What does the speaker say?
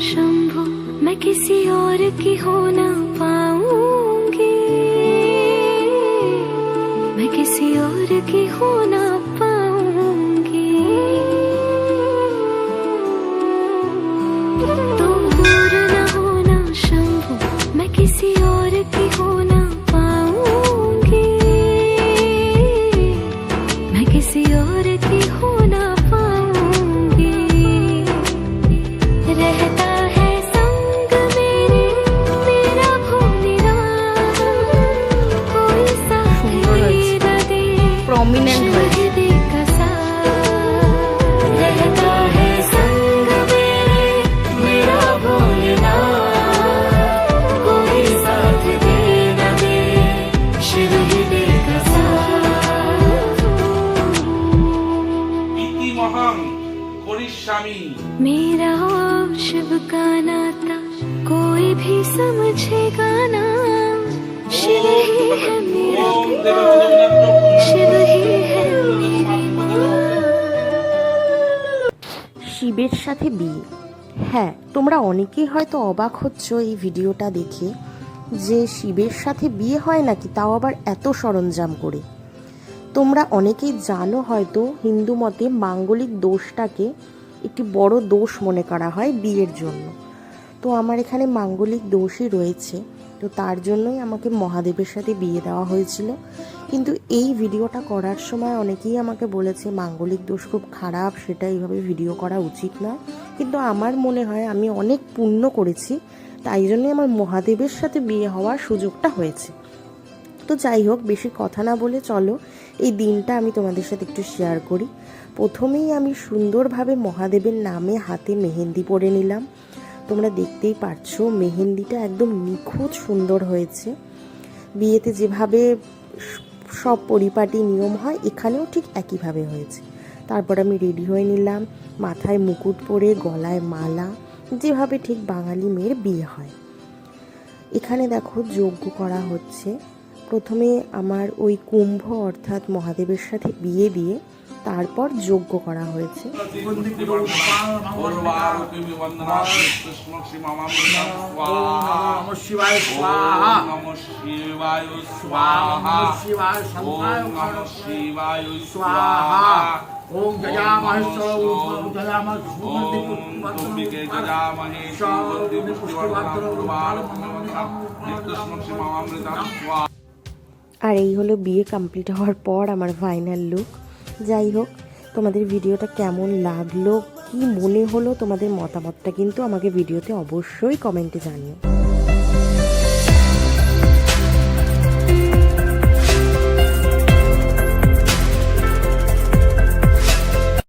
शंभु, मैं किसी और की हो ना पाऊँगी। मैं किसी और की हो ना पाऊँगी। तो दूर ना होना शंभु, मैं किसी और করিষ্যামি मेरा और शिव का नाता कोई भी समझेगा ना शिव ही है मेरा শিবের সাথে বিয়ে। হ্যাঁ তোমরা অনেকেই হয়তো অবাক হচ্ছ এই ভিডিওটা দেখে যে শিবের সাথে বিয়ে হয় নাকি তাও আবার এত সরঞ্জাম করে। তোমরা অনেকেই জানো হয়তো হিন্দু মতে মাঙ্গলিক দোষটাকে একটি বড় দোষ মনে করা হয় বিয়ের জন্য। তো আমার এখানে মাঙ্গলিক দোষই রয়েছে। তো তার জন্যই আমাকে মহাদেবের সাথে বিয়ে দেওয়া হয়েছিল। কিন্তু এই ভিডিওটা করার সময় অনেকেই আমাকে বলেছে, মাঙ্গলিক দোষ খুব খারাপ, সেটা এইভাবে ভিডিও করা উচিত নয়। কিন্তু আমার মনে হয় আমি অনেক পুণ্য করেছি, তাই জন্যই আমার মহাদেবের সাথে বিয়ে হওয়ার সুযোগটা হয়েছে। তো যাই হোক, বেশি কথা না বলে চলো, এই দিনটা আমি তোমাদের সাথে একটু শেয়ার করি। প্রথমেই আমি সুন্দরভাবে মহাদেবের নামে হাতে মেহেন্দি পরে নিলাম। তোমরা দেখতেই পারছ, মেহেন্দিটা একদম নিখুঁত সুন্দর হয়েছে। বিয়েতে যেভাবে সব পরিপাটি নিয়ম হয়, এখানেও ঠিক একইভাবে হয়েছে। তারপর আমি রেডি হয়ে নিলাম, মাথায় মুকুট পরে, গলায় মালা, যেভাবে ঠিক বাঙালি মেয়ের বিয়ে হয়। এখানে দেখো যজ্ঞ করা হচ্ছে। প্রথমে আমার ওই কুম্ভ অর্থাৎ মহাদেবের সাথে বিয়ে দিয়ে তারপর যোগ্য করা হয়েছে। আর এই হলো বিয়ে কমপ্লিট হওয়ার পর আমার ফাইনাল লুক যাই হোক, তোমাদের ভিডিওটা কেমন লাগল, কি মনে হলো তোমাদের মতামতটা কিন্তু আমাকে ভিডিওতে অবশ্যই কমেন্টে জানিও।